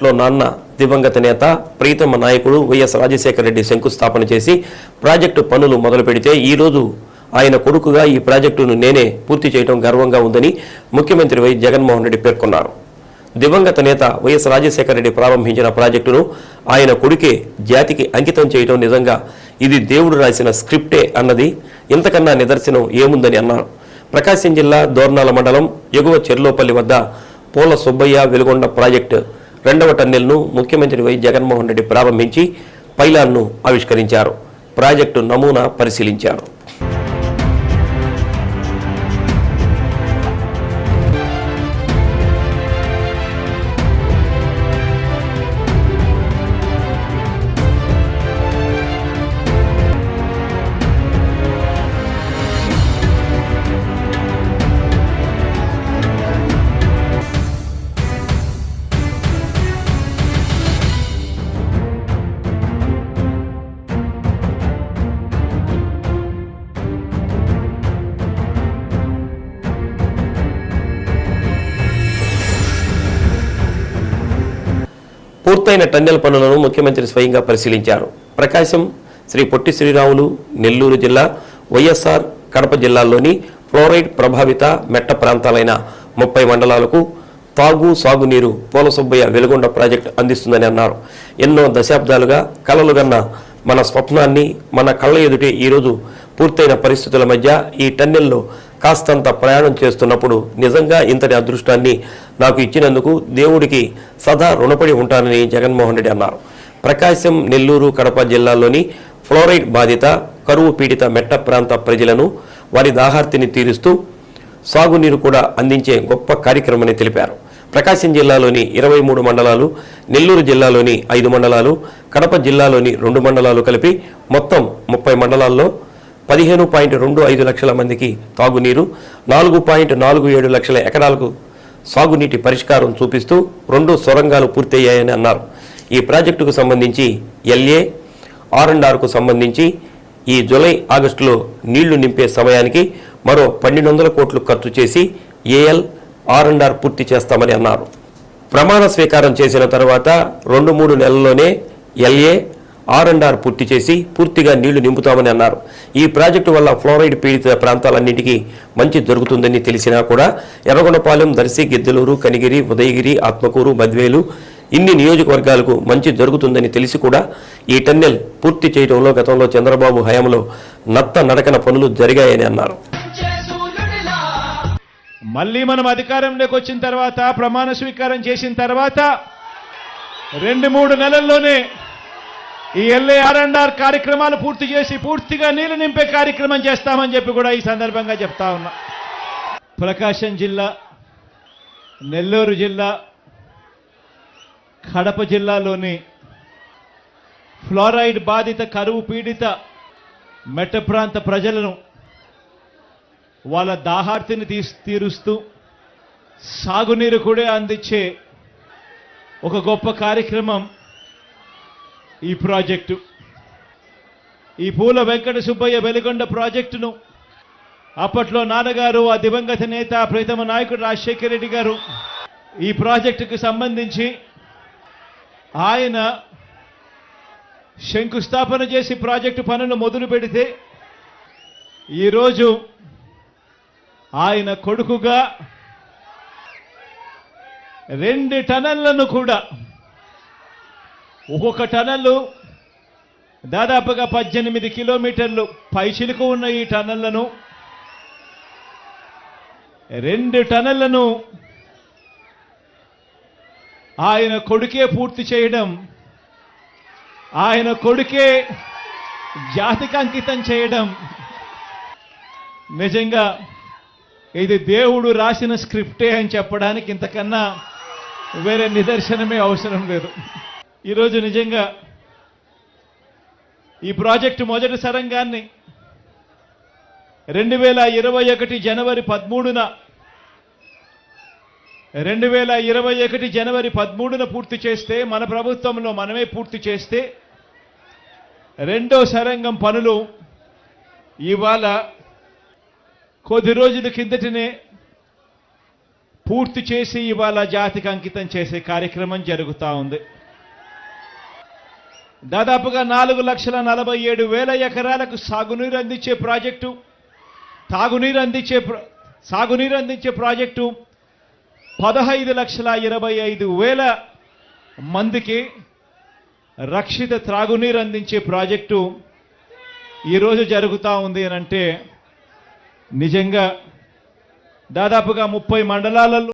లో నాన్న దివంగత నేత ప్రీతమ నాయకుడు వైఎస్ రాజశేఖర రెడ్డి శంకుస్థాపన చేసి ప్రాజెక్టు పనులు మొదలు పెడితే ఈ రోజు ఆయన కొడుకుగా ఈ ప్రాజెక్టును నేనే పూర్తి చేయడం గర్వంగా ఉందని ముఖ్యమంత్రి వై జగన్మోహన్ రెడ్డి పేర్కొన్నారు. దివంగత నేత వైఎస్ రాజశేఖర రెడ్డి ప్రారంభించిన ప్రాజెక్టును ఆయన కొడుకే జాతికి అంకితం చేయడం నిజంగా ఇది దేవుడు రాసిన స్క్రిప్టే అన్నది ఇంతకన్నా నిదర్శనం ఏముందని అన్నారు. ప్రకాశం జిల్లా దోర్నాల మండలం ఎగువ చెర్లోపల్లి వద్ద పూల సుబ్బయ్య వెలుగొండ ప్రాజెక్టు రెండవ టన్నెల్ను ముఖ్యమంత్రి వై జగన్మోహన్ రెడ్డి ప్రారంభించి పైలాన్ను ఆవిష్కరించారు. ప్రాజెక్టు నమూనా పరిశీలించారు. పూర్తయిన టన్నెల్ పనులను ముఖ్యమంత్రి స్వయంగా పరిశీలించారు. ప్రకాశం శ్రీ పొట్టి శ్రీరాములు నెల్లూరు జిల్లా వైఎస్ఆర్ కడప జిల్లాల్లోని ఫ్లోరైడ్ ప్రభావిత మెట్ట ప్రాంతాలైన ముప్పై మండలాలకు తాగు సాగునీరు పోలసుబ్బయ్య వెలుగొండ ప్రాజెక్టు అందిస్తుందని అన్నారు. ఎన్నో దశాబ్దాలుగా కలలుగన్న మన స్వప్నాన్ని మన కళ్ళ ఎదుటే ఈరోజు పూర్తయిన పరిస్థితుల మధ్య ఈ టన్నెల్లో కాస్తంత ప్రయాణం చేస్తున్నప్పుడు నిజంగా ఇంతటి అదృష్టాన్ని నాకు ఇచ్చినందుకు దేవుడికి సదా రుణపడి ఉంటానని జగన్మోహన్ రెడ్డి అన్నారు. ప్రకాశం నెల్లూరు కడప జిల్లాల్లోని ఫ్లోరైడ్ బాధిత కరువు పీడిత మెట్ట ప్రాంత ప్రజలను వారి దాహార్తిని తీరుస్తూ సాగునీరు కూడా అందించే గొప్ప కార్యక్రమని తెలిపారు. ప్రకాశం జిల్లాలోని ఇరవై మూడు మండలాలు నెల్లూరు జిల్లాలోని ఐదు మండలాలు కడప జిల్లాలోని రెండు మండలాలు కలిపి మొత్తం ముప్పై మండలాల్లో పదిహేను పాయింట్ రెండు ఐదు లక్షల మందికి తాగునీరు నాలుగు పాయింట్ నాలుగు ఏడు లక్షల ఎకరాలకు సాగునీటి పరిష్కారం చూపిస్తూ రెండు సొరంగాలు పూర్తయ్యాయని అన్నారు. ఈ ప్రాజెక్టుకు సంబంధించి ఎల్ఏ ఆర్ అండ్ ఆర్కు సంబంధించి ఈ జూలై ఆగస్టులో నీళ్ళు నింపే సమయానికి మరో పన్నెండు వందల కోట్లు ఖర్చు చేసి ఏఎల్ ఆర్ అండ్ ఆర్ పూర్తి చేస్తామని అన్నారు. ప్రమాణ స్వీకారం చేసిన తర్వాత రెండు మూడు నెలల్లోనే ఎల్ఏ ఆర్ అండ్ ఆర్ పూర్తి చేసి పూర్తిగా నీళ్ళు నింపుతామని అన్నారు. ఈ ప్రాజెక్టు వల్ల ఫ్లోరైడ్ పీడిత ప్రాంతాలన్నింటికీ మంచి దొరుకుతుందని తెలిసినా కూడా ఎర్రగొండపాలెం దర్శి గిద్దలూరు కనిగిరి ఉదయగిరి ఆత్మకూరు మద్వేలు ఇన్ని నియోజకవర్గాలకు మంచి జరుగుతుందని తెలిసి కూడా ఈ టన్నెల్ పూర్తి చేయడంలో గతంలో చంద్రబాబు హయాంలో నత్త నడకన పనులు జరిగాయని అన్నారు. మళ్ళీ మనం అధికారంలోకి వచ్చిన తర్వాత ప్రమాణ స్వీకారం చేసిన తర్వాత రెండు మూడు నెలల్లోనే ఈ ఎల్ఏఆర్ కార్యక్రమాలు పూర్తి చేసి పూర్తిగా నీళ్ళు నింపే కార్యక్రమం చేస్తామని చెప్పి కూడా ఈ సందర్భంగా చెప్తా ఉన్నా. ప్రకాశం జిల్లా నెల్లూరు జిల్లా కడప జిల్లాలోని ఫ్లోరైడ్ బాధిత కరువు పీడిత మెట్ట ప్రాంత ప్రజలను వాళ్ళ దాహార్తిని తీసి తీరుస్తూ సాగునీరు కూడా అందించే ఒక గొప్ప కార్యక్రమం ఈ ప్రాజెక్టు. ఈ పూల వెంకట సుబ్బయ్య వెలుగొండ ప్రాజెక్టును అప్పట్లో నాన్నగారు ఆ దివంగత నేత ప్రీతమ నాయకుడు రాజశేఖర రెడ్డి గారు ఈ ప్రాజెక్టుకు సంబంధించి ఆయన శంకుస్థాపన చేసి ప్రాజెక్టు పనులు మొదలు పెడితే ఈరోజు ఆయన కొడుకుగా రెండు టనళ్ళను కూడా ఒక్కొక్క టనల్లు దాదాపుగా పద్దెనిమిది కిలోమీటర్లు పైచిలుకు ఉన్న ఈ టనళ్ళను రెండు టనళ్ళను ఆయన కొడుకే పూర్తి చేయడం ఆయన కొడుకే జాతికి అంకితం చేయడం. నిజంగా ఇది దేవుడు రాసిన స్క్రిప్టే అని చెప్పడానికి ఇంతకన్నా వేరే నిదర్శనమే అవసరం లేదు. ఈరోజు నిజంగా ఈ ప్రాజెక్టు మొదటి సరంగాన్ని రెండు వేల ఇరవై ఒకటి జనవరి పదమూడున రెండు వేల ఇరవై ఒకటి జనవరి పదమూడున పూర్తి చేస్తే మన ప్రభుత్వంలో మనమే పూర్తి చేస్తే రెండో సరంగం పనులు ఇవాళ కొద్ది రోజుల కిందటనే పూర్తి చేసి ఇవాళ జాతికి అంకితం చేసే కార్యక్రమం జరుగుతూ ఉంది. దాదాపుగా నాలుగు లక్షల నలభై ఏడు వేల ఎకరాలకు సాగునీరు అందించే ప్రాజెక్టు తాగునీరు అందించే సాగునీరు అందించే ప్రాజెక్టు పదహైదు లక్షల ఇరవై ఐదు వేల మందికి రక్షిత త్రాగునీరు అందించే ప్రాజెక్టు ఈరోజు జరుగుతూ ఉంది అని అంటే నిజంగా దాదాపుగా ముప్పై మండలాలలో